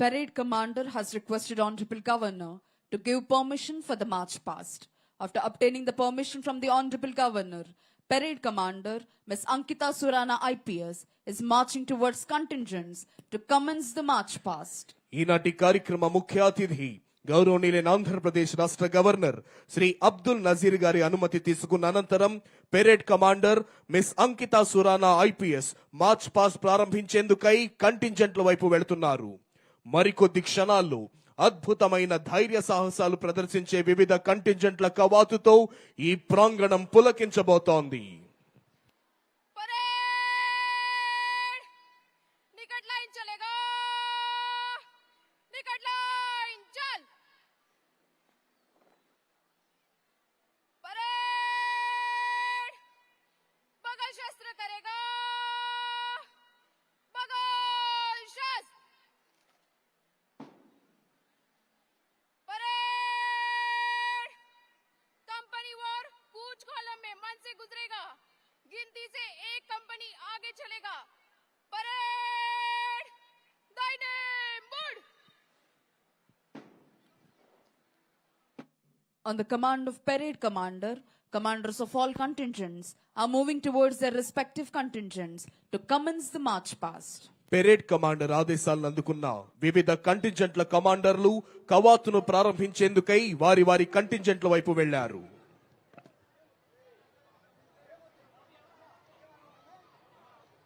Parade commander has requested Honorable Governor to give permission for the march past. After obtaining the permission from the Honorable Governor, Parade commander Ms. Ankita Surana IPS is marching towards contingents to commence the march past. ఈనాటి కార్యక్రమ ముఖ్య అతిథి గౌరవనీయులైన ఆంధ్రప్రదేశ్ రాష్ట్ర governor Shri Abdul Nazir గారి అనుమతి తీసుకున్న అనంతరం parade commander miss Ankita Surana IPS march past ప్రారంభించేందుకై కంటింజెంట్ల వైపు వెళుతున్నారు మరికొద్ది క్షణాల్లో అద్భుతమైన ధైర్య సాహసాలు ప్రదర్శించే వివిధ కంటింజెంట్ల కవాతుతో ఈ ప్రాంగణం పులకించబోతోంది. నికట్లా On the command of parade commander, commanders of all contingents are moving towards their respective contingents to commence the march past. Parade commander ఆదేశాలను అందుకున్న వివిధ కంటింజెంట్ల కమాండర్లు కవాతును ప్రారంభించేందుకై వారి వారి కంటింజెంట్ల వైపు వెళ్ళారు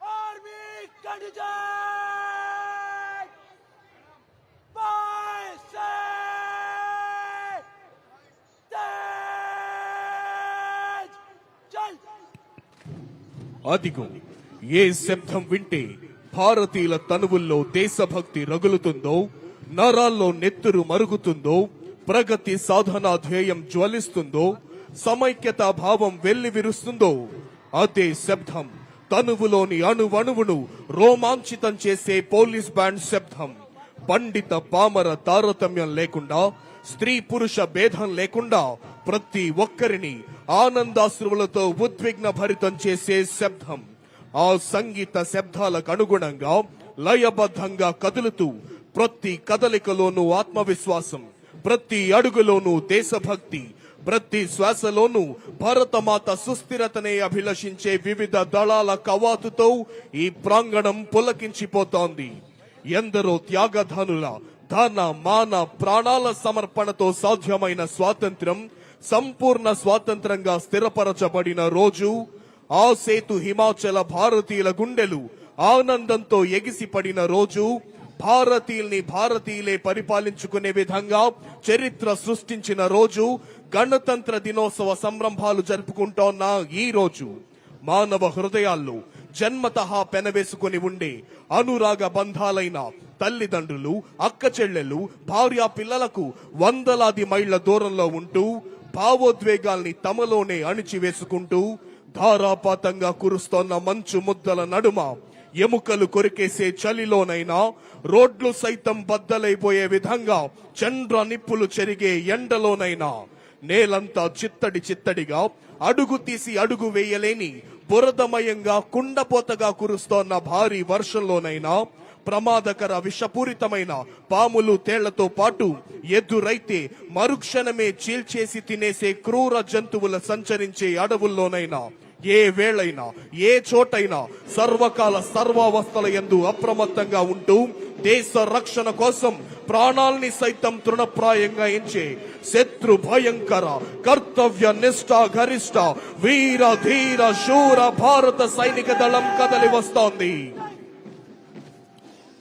Army contingent! అదిగో ఏ శబ్దం వింటే భారతీయుల తనువుల్లో దేశభక్తి రగులుతుందో నరాల్లో నెత్తురు మరుగుతుందో ప్రగతి సాధనా ధ్యేయం జ్వలిస్తుందో సమైక్యతా భావం వెల్లివిరుస్తుందో అదే శబ్దం తనువులోని అణువణువును రోమాంచితం చేసే పోలీస్ బ్యాండ్ శబ్దం. పండిత పామర తారతమ్యం లేకుండా స్త్రీ పురుష భేదం లేకుండా ప్రతి ఒక్కరిని ఆనందాశ్రువులతో ఉద్విగ్న భరితం చేసే శబ్దం. ఆ సంగీత శబ్దాలకు అనుగుణంగా లయబద్ధంగా కదులుతూ ప్రతి కదలికలోనూ ఆత్మవిశ్వాసం ప్రతి అడుగులోనూ దేశభక్తి ప్రతి శ్వాసలోనూ భరతమాత సుస్థిరతనే అభిలషించే వివిధ దళాల కవాతుతో ఈ ప్రాంగణం పులకించిపోతోంది. ఎందరో త్యాగధనుల ధన మాన ప్రాణాల సమర్పణతో సాధ్యమైన స్వాతంత్ర్యం సంపూర్ణ స్వాతంత్రంగా స్థిరపరచబడిన రోజు ఆ సేతు హిమాచల భారతీయుల గుండెలు ఆనందంతో ఎగిసిపడిన రోజు భారతీయుల్ని భారతీయులే పరిపాలించుకునే విధంగా చరిత్ర సృష్టించిన రోజు గణతంత్ర దినోత్సవ సంరంభాలు జరుపుకుంటోన్న ఈ రోజు. మానవ హృదయాల్లో జన్మతహా పెనవేసుకుని ఉండే అనురాగ బంధాలైన తల్లిదండ్రులు అక్క చెల్లెలు భార్యా పిల్లలకు వందలాది మైళ్ళ దూరంలో ఉంటూ భావోద్వేగాల్ని తమలోనే అణిచివేసుకుంటూ ధారాపాతంగా కురుస్తోన్న మంచు ముద్దల నడుమ ఎముకలు కొరికేసే చలిలోనైనా రోడ్లు సైతం బద్దలైపోయే విధంగా చంద్ర నిప్పులు చెరిగే ఎండలోనైనా నేలంతా చిత్తడి చిత్తడిగా అడుగు తీసి అడుగు వేయలేని బురదమయంగా కుండపోతగా కురుస్తోన్న భారీ వర్షంలోనైనా ప్రమాదకర విషపూరితమైన పాములు తేళ్ళతో పాటు ఎదురైతే మరుక్షణమే చీల్చేసి తినేసే క్రూర జంతువుల సంచరించే అడవుల్లోనైనా ఏ వేళైనా ఏ చోటైనా సర్వకాల సర్వావస్థల ఎందు అప్రమత్తంగా ఉంటూ దేశ రక్షణ కోసం ప్రాణాల్ని సైతం తృణప్రాయంగా ఎంచే శత్రు భయంకర కర్తవ్య నిష్ఠ గరిష్ట వీర ధీర శూర భారత సైనిక దళం కదలి వస్తోంది.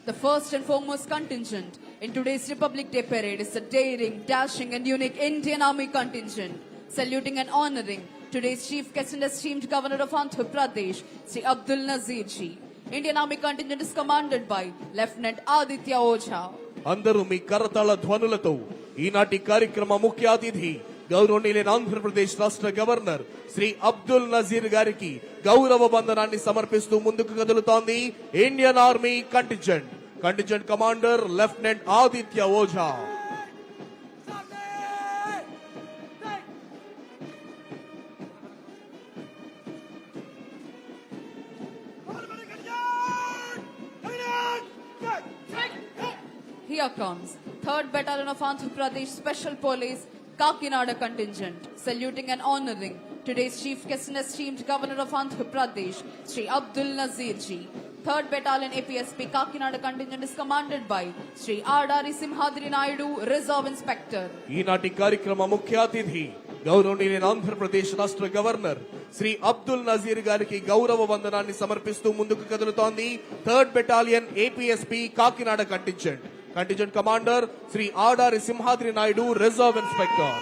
The first and foremost contingent in today's Republic Day parade is the daring, dashing, and unique Indian Army contingent, saluting and honoring today's chief guest and esteemed governor of Andhra Pradesh, Sri Abdul Nazir ji. Indian Army contingent is commanded by Lieutenant Aditya Ocha. అందరూ మీ కరతాళ ధ్వనులతో ఈనాటి కార్యక్రమ ముఖ్య అతిథి గౌరవనీయులైన ఆంధ్రప్రదేశ్ రాష్ట్ర governor Shri Abdul Nazir గారికి గౌరవ బంధనాన్ని సమర్పిస్తూ ముందుకు కదులుతోంది Indian army contingent Contingent Commander Lieutenant Aditya Ojha. Here comes 3rd Battalion of Andhra Pradesh Special Police Kakinada contingent, saluting and honoring today's Chief Guest and esteemed Governor of Andhra Pradesh, Sri Abdul Nazir Ji. Third battalion APSP Kakinada contingent is commanded by Shri Adari Simhadri Naidu reserve inspector ఈనాటి కార్యక్రమ ముఖ్య అతిథి గౌరవనీయులైన ఆంధ్రప్రదేశ్ రాష్ట్ర governor Shri Abdul Nazir గారికి గౌరవ వందనాన్ని సమర్పిస్తూ ముందుకు కదులుతోంది third battalion APSP Kakinada contingent contingent commander Shri Adari Simhadri Naidu reserve inspector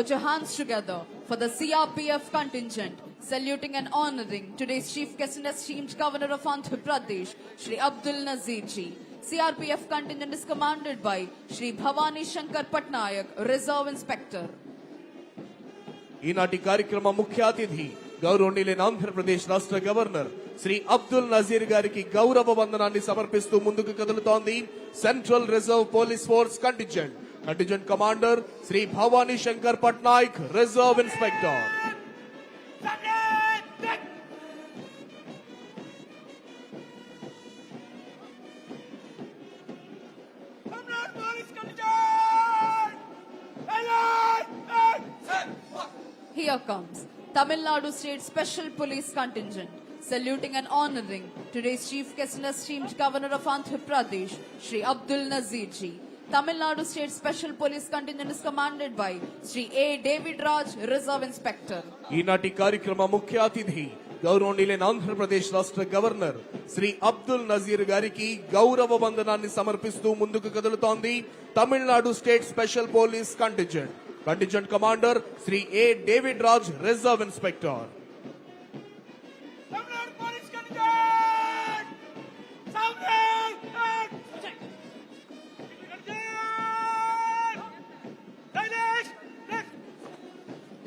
Put your hands together for the CRPF contingent, saluting and honoring today's chief guest and esteemed Governor of Andhra Pradesh, Shri Abdul Nazir ji. CRPF contingent is commanded by Shri Bhavani Shankar Patnayak, Reserve Inspector. ఈనాటి కార్యక్రమ ముఖ్య అతిథి గౌరవనీయులైన ఆంధ్రప్రదేశ్ రాష్ట్ర governor Shri Abdul Nazir గారికి గౌరవ వందనాన్ని సమర్పిస్తూ ముందుకు కదులుతోంది central reserve police force contingent Contingent Commander Sri Bhavani Shankar Patnaik, Reserve Inspector. Here comes Tamil Nadu State Special Police Contingent saluting and honoring today's Chief Guest and esteemed Governor of Andhra Pradesh, Sri Abdul Nazir Ji. Tamil state State Special Police Contingent by commanded by David A. David Raj, Reserve Inspector. ఈనాటి కార్యక్రమ ముఖ్య అతిథి గౌరవనీయులైన ఆంధ్రప్రదేశ్ రాష్ట్ర governor Shri Abdul Nazir గారికి గౌరవ వందనాన్ని సమర్పిస్తూ ముందుకు కదులుతోంది Tamil Nadu state special police contingent contingent commander Shri A David Raj reserve inspector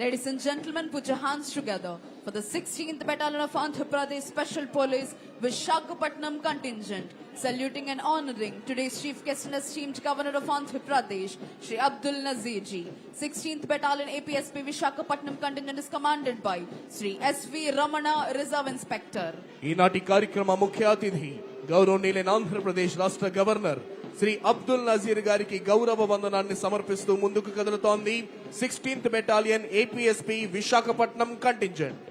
Ladies and gentlemen, put your hands together for the 16th Battalion of Andhra Pradesh Special Police Vishakhapatnam contingent, saluting and honoring today's chief guest and esteemed Governor of Andhra Pradesh, Shri Abdul Nazir ji. 16th Battalion APSP Vishakhapatnam contingent is commanded by Shri S.V. Ramana, Reserve Inspector. ఈనాటి కార్యక్రమ ముఖ్య అతిథి గౌరవనీయులైన ఆంధ్రప్రదేశ్ రాష్ట్ర governor Shri Abdul Nazir గారికి గౌరవ వందనాన్ని సమర్పిస్తూ ముందుకు కదులుతోంది sixteenth battalion APSP Visakhapatnam contingent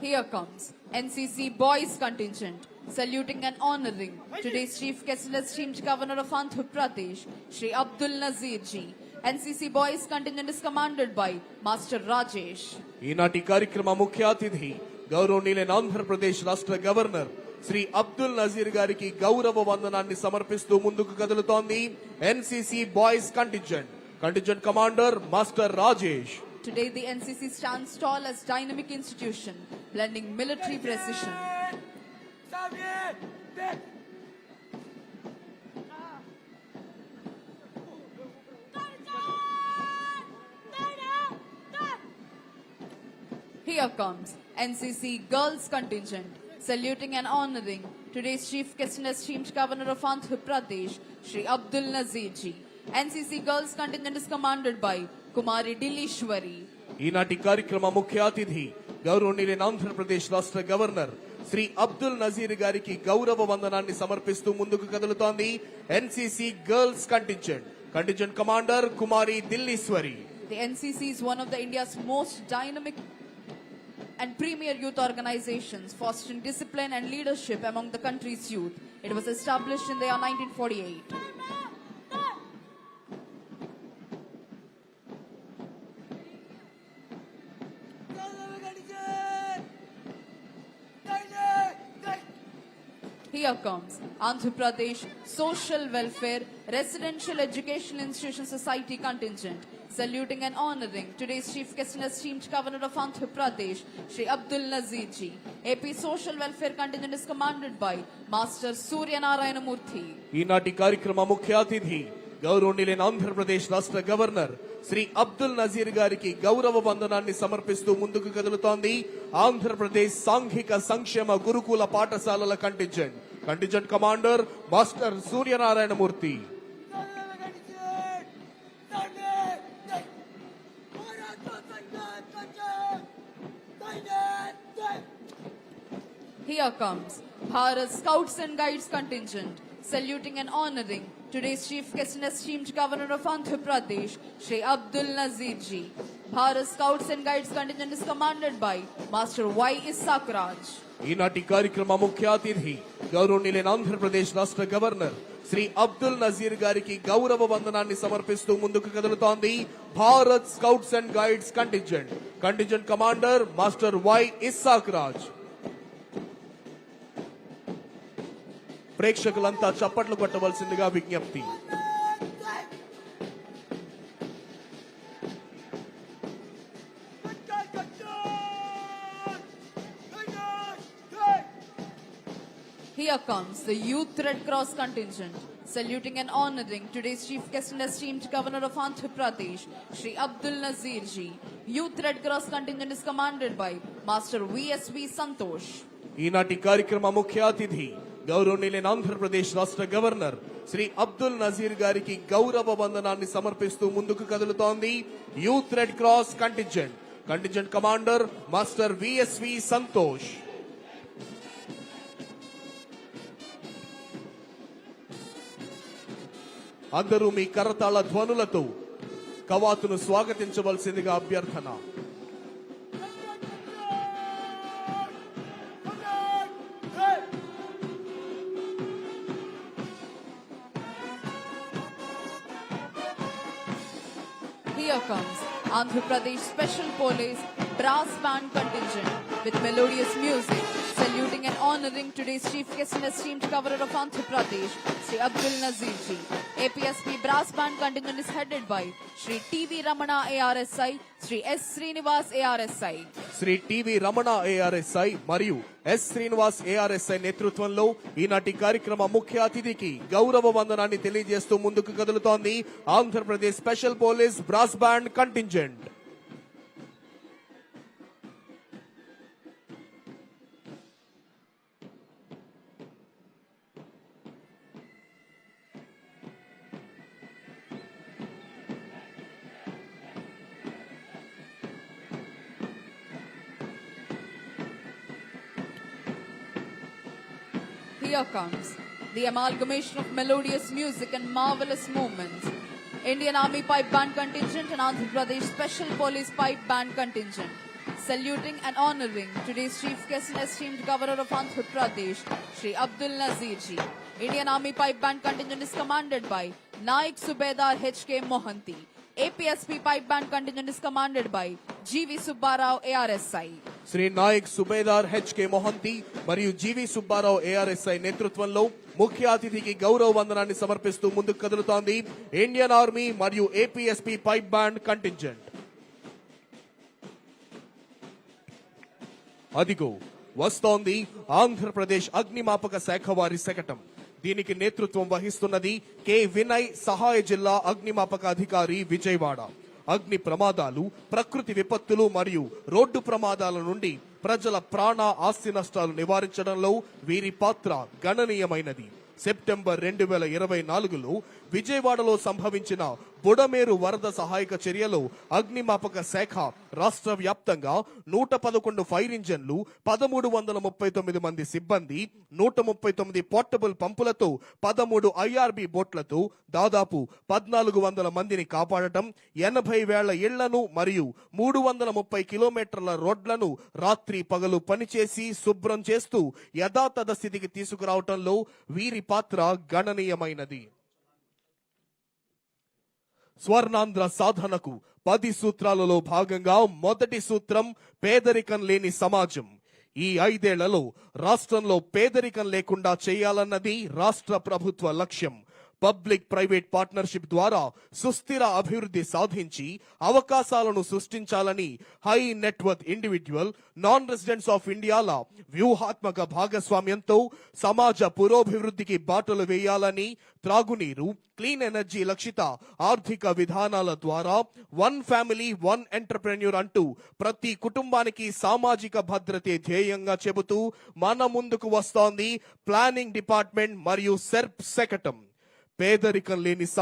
Here comes NCC Boys contingent, saluting and honoring today's chief guest and esteemed Governor of Andhra Pradesh, Shri Abdul Nazir ji. NCC Boys Contingent is by master Master Rajesh. ఈనాటి కార్యక్రమ ముఖ్య అతిథి గౌరవనీయులైన ఆంధ్రప్రదేశ్ రాష్ట్ర governor Shri Abdul Nazir గారికి గౌరవ వందనాన్ని సమర్పిస్తూ ముందుకు కదులుతోంది NCC boys contingent contingent commander master Rajesh today the NCC stand tall as dynamic institution blending military precision Here comes NCC Girls contingent, saluting and honoring today's chief guest and esteemed Governor of Andhra Pradesh, Shri Abdul Nazir ji. NCC Girls contingent is commanded by Kumari Dilishwari. ఈనాటి కార్యక్రమ ముఖ్య అతిథి గౌరవనీయులైన ఆంధ్రప్రదేశ్ రాష్ట్ర governor Shri Abdul Nazir గారికి గౌరవ వందనాన్ని సమర్పిస్తూ ముందుకు కదులుతోంది NCC girls contingent contingent commander Kumari Dilleshwari The NCC is one of the India's most dynamic and premier youth organizations, fostering discipline and leadership among the country's youth. It was established in the year 1948. Contingent! Guidance! Set! Here comes Andhra Pradesh Social Welfare Residential Education Institution Society contingent, saluting and honoring today's chief guest and esteemed Governor of Andhra Pradesh, Shri Abdul Nazir ji. AP Social Welfare contingent is commanded by Master Surya Narayana Murthy. ఈనాటి కార్యక్రమ ముఖ్య అతిథి గౌరవనీయులైన ఆంధ్రప్రదేశ్ రాష్ట్ర governor Shri Abdul Nazir గారికి గౌరవ వందనాన్ని సమర్పిస్తూ ముందుకు కదులుతోంది ఆంధ్రప్రదేశ్ సాంఘిక సంక్షేమ గురుకుల పాఠశాలల contingent contingent commander master Suryanarayanamurthy Here comes Bharat Scouts and Guides contingent, saluting and honoring today's chief guest and esteemed governor of Andhra Pradesh, Shri Abdul Nazir ji. Bharat Scouts and Guides contingent is commanded by Master Y. Isak Raj. ఈనాటి కార్యక్రమ ముఖ్య అతిథి గౌరవనీయులైన ఆంధ్రప్రదేశ్ రాష్ట్ర governor Shri Abdul Nazir గారికి గౌరవ వందనాన్ని సమర్పిస్తూ ముందుకు కదులుతోంది Bharat scouts and guides contingent contingent commander master Y Isaac Raj ప్రేక్షకులంతా చప్పట్లు కొట్టవలసిందిగా విజ్ఞప్తి Here comes the Youth Red Cross contingent, saluting and honoring today's chief guest and esteemed governor of Andhra Pradesh, Shri Abdul Nazir ji. Youth Red Cross contingent is commanded by Master VSV Santosh. ఈనాటి కార్యక్రమ ముఖ్య అతిథి గౌరవనీయులైన ఆంధ్రప్రదేశ్ రాష్ట్ర governor Shri Abdul Nazir గారికి గౌరవ వందనాన్ని సమర్పిస్తూ ముందుకు కదులుతోంది youth red cross contingent. Contingent commander master VSV Santosh. అందరూ మీ కరతాళ ధ్వనులతో కవాతును స్వాగతించవలసిందిగా అభ్యర్థన. Here comes Andhra Pradesh Special Police Brass Band Contingent with melodious music, saluting and honoring today's chief guest and esteemed governor of Andhra Pradesh, Sri Abdul Nazir ji. APSP Brass Band Contingent is headed by Sri TV Ramana ARSI, Sri S. Srinivas ARSI. Sri T V Ramana A R S I మరియు S Srinivas A R S I నేతృత్వంలో ఈనాటి కార్యక్రమ ముఖ్య అతిథికి గౌరవ వందనాన్ని తెలియజేస్తూ ముందుకు కదులుతోంది Andhra Pradesh special police brass band contingent. Here comes the amalgamation of melodious music and marvelous movements. Indian Army Pipe Band Contingent and Andhra Pradesh Special Police Pipe Band Contingent. Saluting and honoring today's chief guest and esteemed governor of Andhra Pradesh, Shri Abdul Nazir ji. Indian Army Pipe Band Contingent is commanded by Naik Subedar H.K. Mohanty. APSP Pipe Band Contingent is commanded by G.V. Subbarao ARSI. Shri Naik Subedar HK Mohanty మరియు GV Subbarao ARSI నేతృత్వంలో ముఖ్య అతిథికి గౌరవ వందనాన్ని సమర్పిస్తూ ముందుకు కదులుతోంది Indian army మరియు APSP pipe band contingent అదిగో వస్తోంది ఆంధ్రప్రదేశ్ అగ్నిమాపక శాఖ వారి శకటం దీనికి నేతృత్వం వహిస్తున్నది కె. వినయ్ సహాయ జిల్లా అగ్నిమాపక అధికారి విజయవాడ. అగ్ని ప్రమాదాలు ప్రకృతి విపత్తులు మరియు రోడ్డు ప్రమాదాల నుండి ప్రజల ప్రాణ ఆస్తి నష్టాలు నివారించడంలో వీరి పాత్ర గణనీయమైనది. సెప్టెంబర్ రెండు వేల ఇరవై నాలుగులో విజయవాడలో సంభవించిన బుడమేరు వరద సహాయక చర్యలో అగ్నిమాపక శాఖ రాష్ట్ర వ్యాప్తంగా నూట పదకొండు ఫైర్ ఇంజన్లు పదమూడు వందల ముప్పై తొమ్మిది మంది సిబ్బంది నూట ముప్పై తొమ్మిది పోర్టబుల్ పంపులతో పదమూడు ఐఆర్బి బోట్లతో దాదాపు పద్నాలుగు వందల మందిని కాపాడటం ఎనభై వేల ఇళ్ళను మరియు మూడు వందల ముప్పై కిలోమీటర్ల రోడ్లను రాత్రి పగలు పనిచేసి శుభ్రం చేస్తూ యథాతథ స్థితికి తీసుకురావటంలో వీరి పాత్ర గణనీయమైనది. స్వర్ణాంధ్ర సాధనకు పది సూత్రాలలో భాగంగా మొదటి సూత్రం పేదరికం లేని సమాజం. ఈ ఐదేళ్ళలో రాష్ట్రంలో పేదరికం లేకుండా చేయాలన్నది రాష్ట్ర ప్రభుత్వ లక్ష్యం. పబ్లిక్ ప్రైవేట్ పార్ట్నర్షిప్ ద్వారా సుస్థిర అభివృద్ధి సాధించి అవకాశాలను సృష్టించాలని high net worth individual non residents of ఇండియాల వ్యూహాత్మక భాగస్వామ్యంతో సమాజ పురోభివృద్ధికి బాటలు వేయాలని త్రాగునీరు క్లీన్ ఎనర్జీ లక్షిత ఆర్థిక విధానాల ద్వారా వన్ ఫ్యామిలీ వన్ ఎంటర్ప్రెన్యూర్ అంటూ ప్రతి కుటుంబానికి సామాజిక భద్రతే ధ్యేయంగా చెబుతూ మన ముందుకు వస్తోంది ప్లానింగ్ డిపార్ట్మెంట్ మరియు సెర్ప్ శకటం. పేదరికం లేని